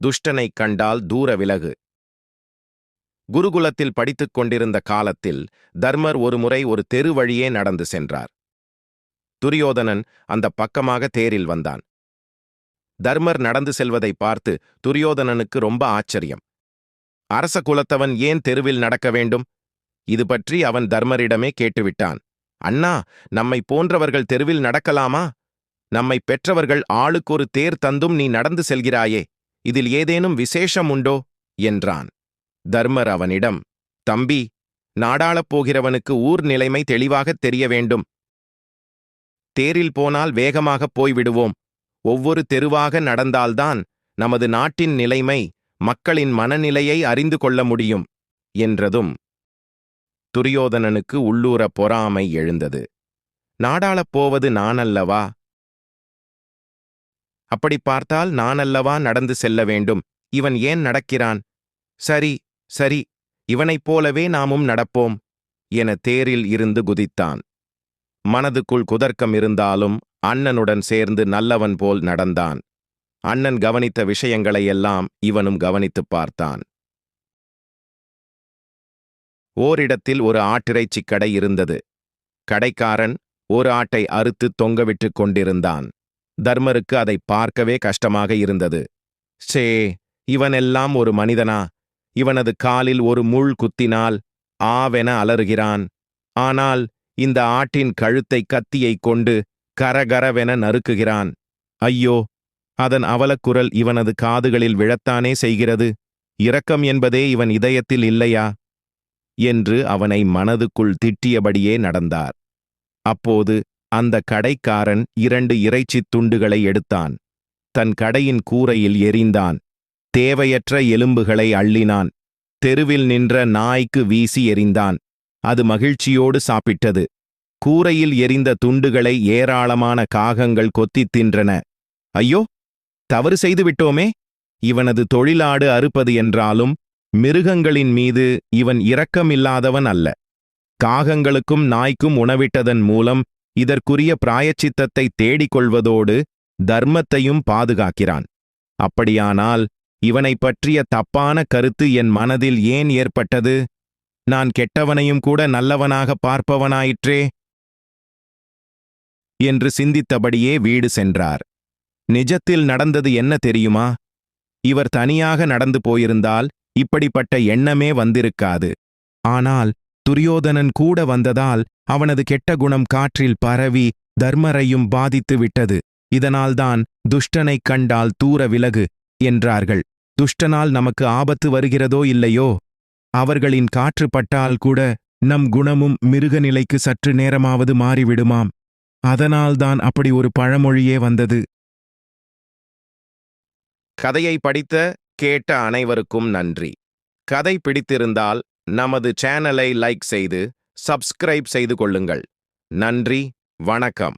துஷ்டனைக் கண்டால் தூர விலகு. குருகுலத்தில் படித்துக் கொண்டிருந்த காலத்தில் தர்மர் ஒருமுறை ஒரு தெரு வழியே நடந்து சென்றார். துரியோதனன் அந்த பக்கமாக தேரில் வந்தான். தர்மர் நடந்து செல்வதை பார்த்து துரியோதனனுக்கு ரொம்ப ஆச்சரியம். அரச குலத்தவன் ஏன் தெருவில் நடக்க வேண்டும்? இது பற்றி அவன் தர்மரிடமே கேட்டுவிட்டான். அண்ணா நம்மை போன்றவர்கள் தெருவில் நடக்கலாமா? நம்மை பெற்றவர்கள் ஆளுக்கொரு தேர் தந்தும் நீ நடந்து செல்கிறாயே. இதில் ஏதேனும் விசேஷம் உண்டோ என்றான். தர்மர் அவனிடம் தம்பி நாடாளப் போகிறவனுக்கு ஊர் நிலைமை தெளிவாகத் தெரிய வேண்டும். தேரில் போனால் வேகமாகப் போய்விடுவோம். ஒவ்வொரு தெருவாக நடந்தால்தான் நமது நாட்டின் நிலைமை மக்களின் மனநிலையை அறிந்து கொள்ள முடியும் என்றதும் துரியோதனனுக்கு உள்ளூர பொறாமை எழுந்தது. நாடாளப் போவது நானல்லவா? அப்படி பார்த்தால் நானல்லவா நடந்து செல்ல வேண்டும். இவன் ஏன் நடக்கிறான்? சரி சரி இவனைப் போலவே நாமும் நடப்போம் என தேரில் இருந்து குதித்தான். மனதுக்குள் குதர்க்கம் இருந்தாலும் அண்ணனுடன் சேர்ந்து நல்லவன் போல் நடந்தான். அண்ணன் கவனித்த விஷயங்களையெல்லாம் இவனும் கவனித்துப் பார்த்தான். ஓரிடத்தில் ஒரு ஆட்டிறைச்சிக் கடை இருந்தது. கடைக்காரன் ஒரு ஆட்டை அறுத்து தொங்கவிட்டுக் கொண்டிருந்தான். தர்மருக்கு அதை பார்க்கவே கஷ்டமாக இருந்தது. சே இவனெல்லாம் ஒரு மனிதனா? இவனது காலில் ஒரு முள் குத்தினால் ஆவென அலறுகிறான். ஆனால் இந்த ஆட்டின் கழுத்தை கத்தியைக் கொண்டு கரகரவென நறுக்குகிறான். ஐயோ அதன் அவலக்குரல் இவனது காதுகளில் விழத்தானே செய்கிறது? இரக்கம் என்பதே இவன் இதயத்தில் இல்லையா? என்று அவனை மனதுக்குள் திட்டியபடியே நடந்தார். அப்போது அந்த கடைக்காரன் இரண்டு இறைச்சித் துண்டுகளை எடுத்தான். தன் கடையின் கூரையில் எறிந்தான் தேவையற்ற எலும்புகளை அள்ளினான். தெருவில் நின்ற நாய்க்கு வீசி எறிந்தான். அது மகிழ்ச்சியோடு சாப்பிட்டது. கூரையில் எரிந்த துண்டுகளை ஏராளமான காகங்கள் கொத்தித் தின்றன. ஐயோ! தவறு செய்துவிட்டோமே இவனது தொழிலாடு அறுப்பது என்றாலும் மிருகங்களின் மீது இவன் இரக்கமில்லாதவன் அல்ல. காகங்களுக்கும் நாய்க்கும் உணவிட்டதன் மூலம் இதற்குரிய பிராயச்சித்தத்தை தேடிக் கொள்வதோடு தர்மத்தையும் பாதுகாக்கிறான். அப்படியானால் இவனைப் பற்றிய தப்பான கருத்து என் மனதில் ஏன் ஏற்பட்டது? நான் கெட்டவனையும் கூட நல்லவனாக பார்ப்பவனாயிற்றே? என்று சிந்தித்தபடியே வீடு சென்றார். நிஜத்தில் நடந்தது என்ன தெரியுமா? இவர் தனியாக நடந்து போயிருந்தால் இப்படிப்பட்ட எண்ணமே வந்திருக்காது. ஆனால் துரியோதனன் கூட வந்ததால் அவனது கெட்ட குணம் காற்றில் பரவி தர்மரையும் பாதித்து விட்டது இதனால்தான் துஷ்டனைக் கண்டால் தூர விலகு என்றார்கள். துஷ்டனால் நமக்கு ஆபத்து வருகிறதோ இல்லையோ? அவர்களின் காற்று பட்டால் கூட நம் குணமும் மிருகநிலைக்கு சற்று நேரமாவது மாறிவிடுமாம். அதனால்தான் அப்படி ஒரு பழமொழியே வந்தது. கதையை படித்த கேட்ட அனைவருக்கும் நன்றி. கதை பிடித்திருந்தால் நமது சேனலை லைக் செய்து சப்ஸ்கிரைப் செய்து கொள்ளுங்கள். நன்றி. வணக்கம்.